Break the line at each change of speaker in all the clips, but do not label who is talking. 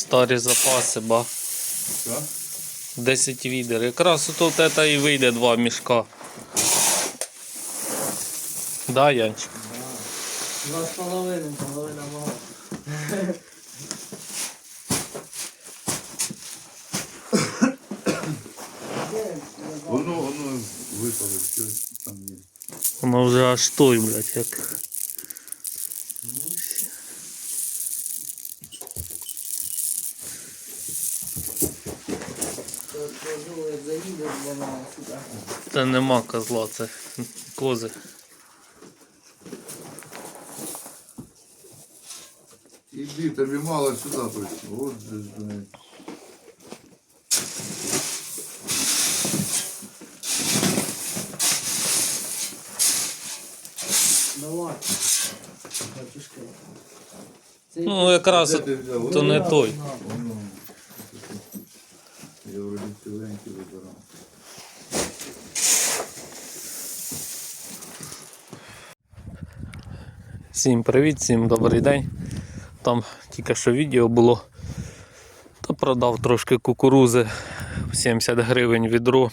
Старі запаси, ба.
Що?
10 відер. Якраз тут це і вийде два мішка. Да, Янчик?
Два з половиною, половина мала.
Воно, воно випало, що там є.
Воно вже аж той, блядь, як.
Кажу, як заїде, вона сюди.
Це нема козла, це кози.
Іди, тобі мало сюди прийшло. От же ж, блядь.
Давай. Батюшки. Це
Ну, якраз
Де ти взяв?
то не той.
Воно.
Всім привіт, всім добрий день. Там тільки що відео було. То продав трошки кукурузи 70 гривень відро.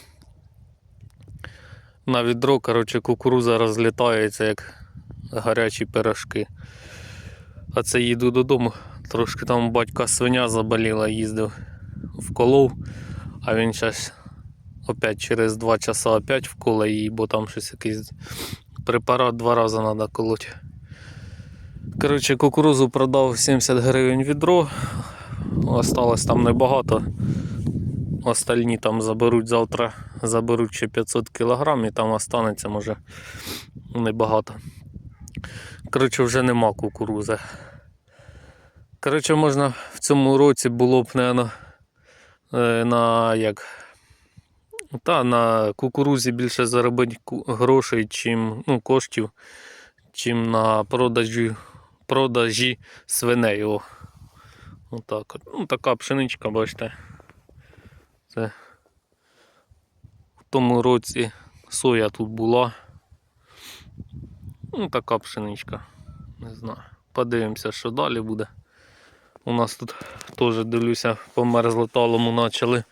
На відро, коротше, кукуруза розлітається як гарячі пирожки. А це їду додому. Трошки там батька свиня заболіла, їздив вколов, а він зараз опять через 2 часа опять вколе її, бо там щось якийсь препарат два рази треба колоть. Коротше, кукурузу продав 70 гривень відро. Осталось там небагато. Остальні там заберуть завтра, заберуть ще 500 кг і там останеться, може, небагато. Коротше, вже нема кукурузи. Коротше, можна в цьому році було б, наверно, е, на як. Та на кукурузі більше заробити грошей, чим, ну, коштів, чим на продажі продажі свиней. О. Отак. Ну, така пшеничка, бачите. Це в тому році соя тут була. Ну, така пшеничка. Не знаю. Подивимося, що далі буде. У нас тут теж дивлюся, по мерзлоталому почали.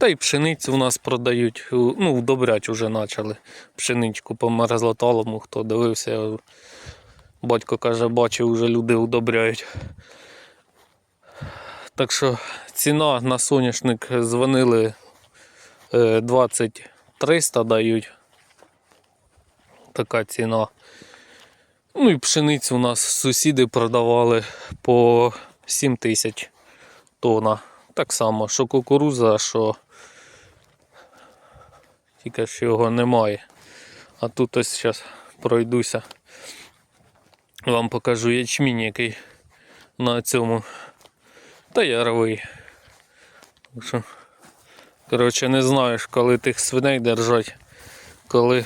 Та й пшеницю у нас продають, ну, удобрять вже почали пшеничку по мерзлоталому, хто дивився. Батько каже, бачив, вже люди удобряють. Так що ціна на соняшник дзвонили е, 20 300 дають. Така ціна. Ну і пшеницю у нас сусіди продавали по 7 тисяч тонна. Так само, що кукуруза, що тільки що його немає. А тут ось зараз пройдуся. Вам покажу ячмінь, який на цьому. Та яровий. Коротше, не знаєш, коли тих свиней держать, коли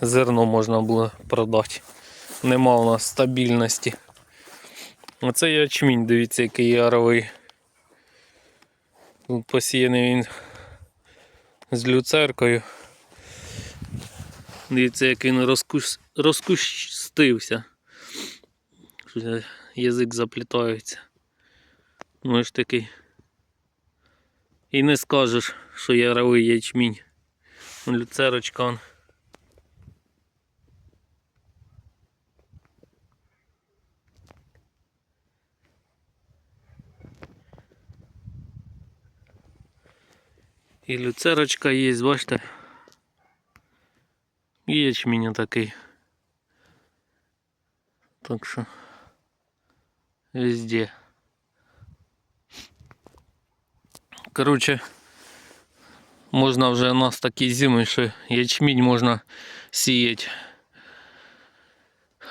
зерно можна було продати. Нема у нас стабільності. Оце ячмінь, дивіться, який яровий. Тут посіяний він з люцеркою. Дивіться, як він розкус... розкустився. Язик заплітається. Ну ж такий. І не скажеш, що яровий ячмінь. Люцерочка он. І люцерочка є, бачите? І ячмінь такий. Так що везде. Короче, можна вже у нас такі зими, що ячмінь можна сіяти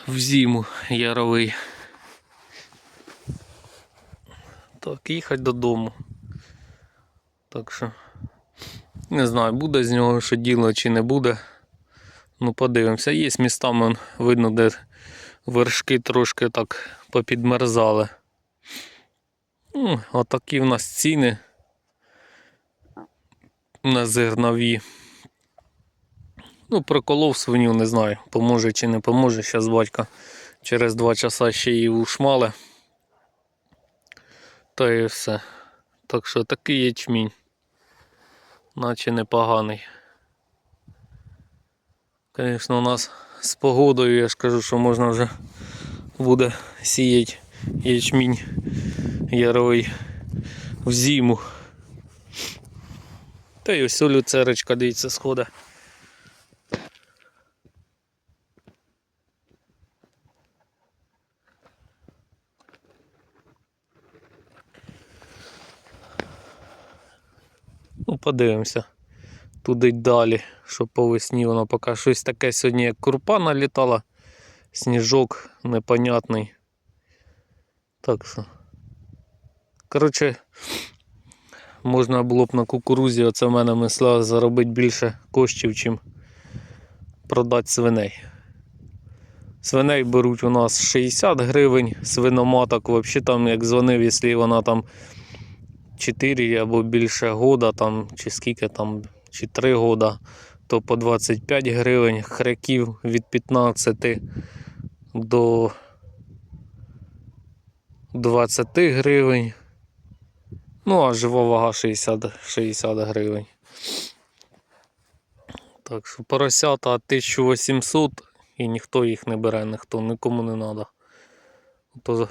в зиму яровий. Так, їхати додому. Так що не знаю, буде з нього що діло чи не буде. Ну, подивимося. Є містами видно, де вершки трошки так попідмерзали. Ну, отакі в нас ціни на зернові. Ну, проколов свиню, не знаю, поможе чи не поможе. Зараз батька через два часа ще її ушмали. Та і все. Так що такий ячмінь. Наче непоганий. Звісно, у нас з погодою, я ж кажу, що можна вже буде сіяти ячмінь яровий в зиму. Та й ось люцерочка, дивіться, сходить. Ну, подивимося. Туди далі, що по весні воно поки щось таке сьогодні, як курпа налітала, сніжок непонятний. Так що. Коротше, можна було б на кукурузі, оце в мене мисла заробити більше коштів, чим продати свиней. Свиней беруть у нас 60 гривень, свиноматок взагалі там, як дзвонив, якщо вона там 4 або більше года, там, чи скільки там, чи 3 года, то по 25 гривень, хряків від 15 до 20 гривень. Ну, а жива вага 60, 60 гривень. Так що поросята 1800 і ніхто їх не бере, ніхто, нікому не треба. То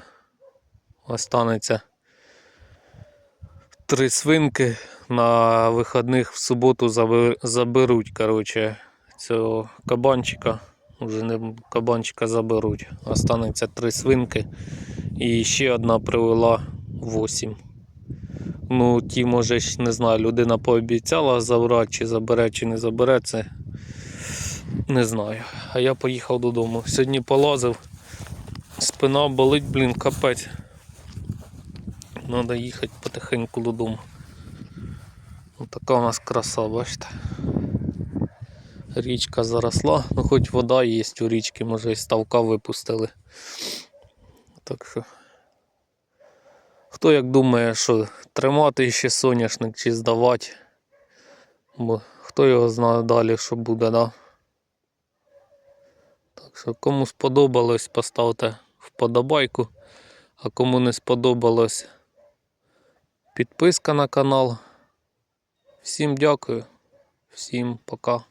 останеться три свинки на вихідних в суботу заберуть, коротше, цього кабанчика. Вже не кабанчика заберуть. Останеться три свинки. І ще одна привела 8. Ну, ті, може, не знаю, людина пообіцяла забрати, чи забере, чи не забере це. Не знаю. А я поїхав додому. Сьогодні полазив. Спина болить, блін, капець. Треба їхати потихеньку додому. Ось така у нас краса, бачите. Річка заросла, ну хоч вода є у річці, може і ставка випустили. Так що. Хто як думає, що тримати ще соняшник чи здавати, бо хто його знає далі, що буде, да? Так що кому сподобалось, поставте вподобайку, а кому не сподобалось, підписка на канал. Всім дякую, всім пока.